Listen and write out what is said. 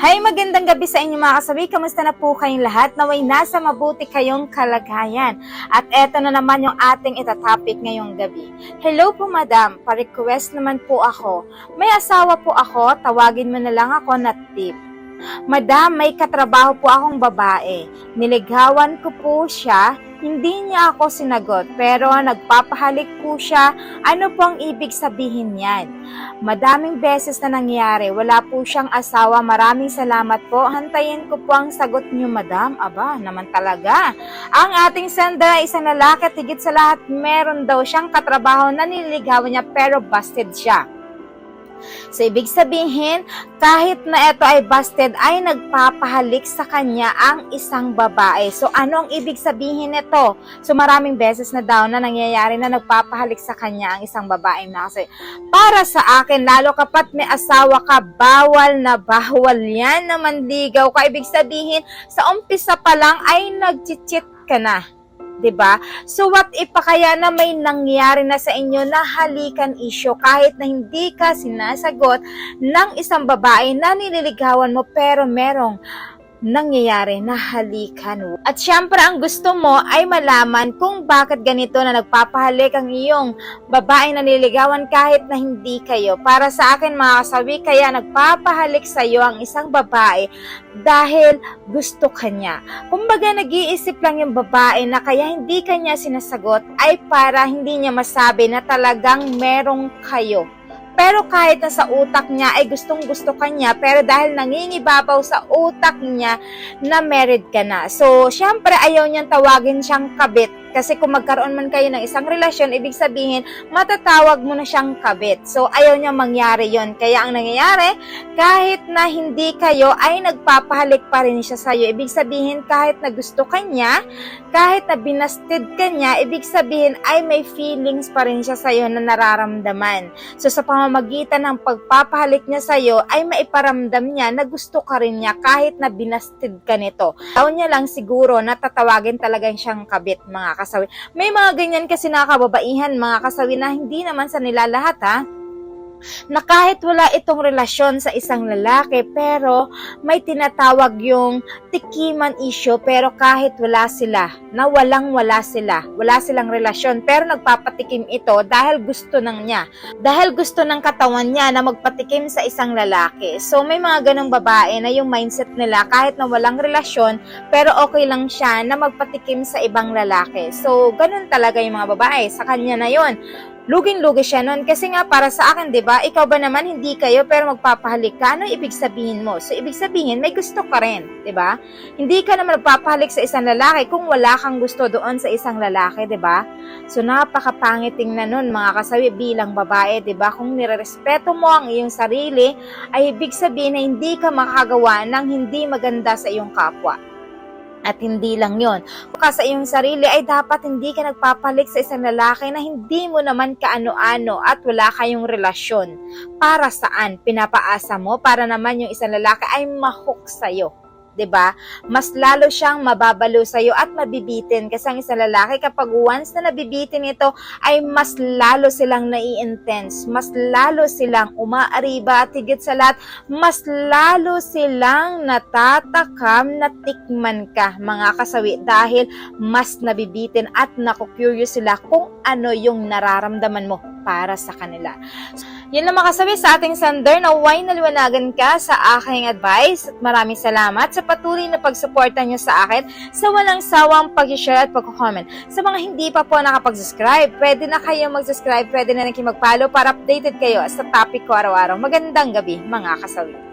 Hi, magandang gabi sa inyo mga kasabi. Kamusta na po kayong lahat? Naway nasa mabuti kayong kalagayan. At eto na naman yung ating itatopic ngayong gabi. Hello po madam, pa-request naman po ako. May asawa po ako, tawagin mo na lang ako na tip. Madam, may katrabaho po akong babae. Niligawan ko po siya, hindi niya ako sinagot, pero nagpapahalik po siya. Ano po ang ibig sabihin yan? Madaming beses na nangyari, wala po siyang asawa. Maraming salamat po. Hantayin ko po ang sagot niyo, madam. Aba, naman talaga. Ang ating sender ay isang lalaki at higit sa lahat, meron daw siyang katrabaho na nililigawan niya pero busted siya. So, ibig sabihin, kahit na ito ay busted, ay nagpapahalik sa kanya ang isang babae. So, ano ang ibig sabihin nito? So, maraming beses na daw na nangyayari na nagpapahalik sa kanya ang isang babae na kasi para sa akin, lalo kapat may asawa ka, bawal na bawal yan na manligaw ka. Ibig sabihin, sa umpisa pa lang ay nag-cheat ka na. 'Di ba? So what if pa kaya na may nangyari na sa inyo na halikan issue kahit na hindi ka sinasagot ng isang babae na nililigawan mo pero merong nangyayari na halikan. At syempre, ang gusto mo ay malaman kung bakit ganito na nagpapahalik ang iyong babae na nililigawan kahit na hindi kayo. Para sa akin mga kasabi, kaya nagpapahalik sa iyo ang isang babae dahil gusto kanya. Kumbaga nag-iisip lang yung babae na kaya hindi kanya sinasagot ay para hindi niya masabi na talagang merong kayo. Pero kahit na sa utak niya ay gustong gusto kanya, pero dahil nangingibabaw sa utak niya na married ka na. So, syempre ayaw niyang tawagin siyang kabit. Kasi kung magkaroon man kayo ng isang relasyon, ibig sabihin, matatawag mo na siyang kabit. So, ayaw niya mangyari yon Kaya ang nangyayari, kahit na hindi kayo, ay nagpapahalik pa rin siya sa'yo. Ibig sabihin, kahit na gusto kanya, kahit na binastid ka niya, ibig sabihin ay may feelings pa rin siya sa'yo na nararamdaman. So sa pamamagitan ng pagpapahalik niya sa'yo, ay maiparamdam niya na gusto ka rin niya kahit na binastid ka nito. Taon niya lang siguro na tatawagin talaga siyang kabit mga kasawi. May mga ganyan kasi na kababaihan mga kasawi na hindi naman sa nila lahat ha na kahit wala itong relasyon sa isang lalaki pero may tinatawag yung tikiman issue pero kahit wala sila, na walang wala sila, wala silang relasyon pero nagpapatikim ito dahil gusto ng niya. Dahil gusto ng katawan niya na magpatikim sa isang lalaki. So may mga ganong babae na yung mindset nila kahit na walang relasyon pero okay lang siya na magpatikim sa ibang lalaki. So ganun talaga yung mga babae. Sa kanya na yon luging-lugi siya nun. Kasi nga, para sa akin, di ba, ikaw ba naman hindi kayo, pero magpapahalik ka, ano ibig sabihin mo? So, ibig sabihin, may gusto ka rin, di ba? Hindi ka naman magpapahalik sa isang lalaki kung wala kang gusto doon sa isang lalaki, di ba? So, napakapangit tingnan nun, mga kasabi, bilang babae, di ba? Kung nirerespeto mo ang iyong sarili, ay ibig sabihin na hindi ka makagawa ng hindi maganda sa iyong kapwa. At hindi lang yon. Kung sa iyong sarili ay dapat hindi ka nagpapalik sa isang lalaki na hindi mo naman kaano-ano at wala kayong relasyon. Para saan? Pinapaasa mo para naman yung isang lalaki ay mahook sa'yo. 'Di ba? Mas lalo siyang mababalo sa iyo at mabibitin kasi ang isang lalaki kapag once na nabibitin ito ay mas lalo silang nai-intense, mas lalo silang umaariba at higit sa lahat, mas lalo silang natatakam na tikman ka mga kasawi dahil mas nabibitin at naku-curious sila kung ano yung nararamdaman mo para sa kanila. Yun lang makasabi sa ating sender na why naliwanagan ka sa aking advice at maraming salamat sa patuloy na pagsuporta niyo sa akin sa walang sawang pag-share at pag-comment. Sa mga hindi pa po nakapag-subscribe, pwede na kayo mag-subscribe, pwede na rin kayo mag-follow para updated kayo sa topic ko araw-araw. Magandang gabi mga kasawi.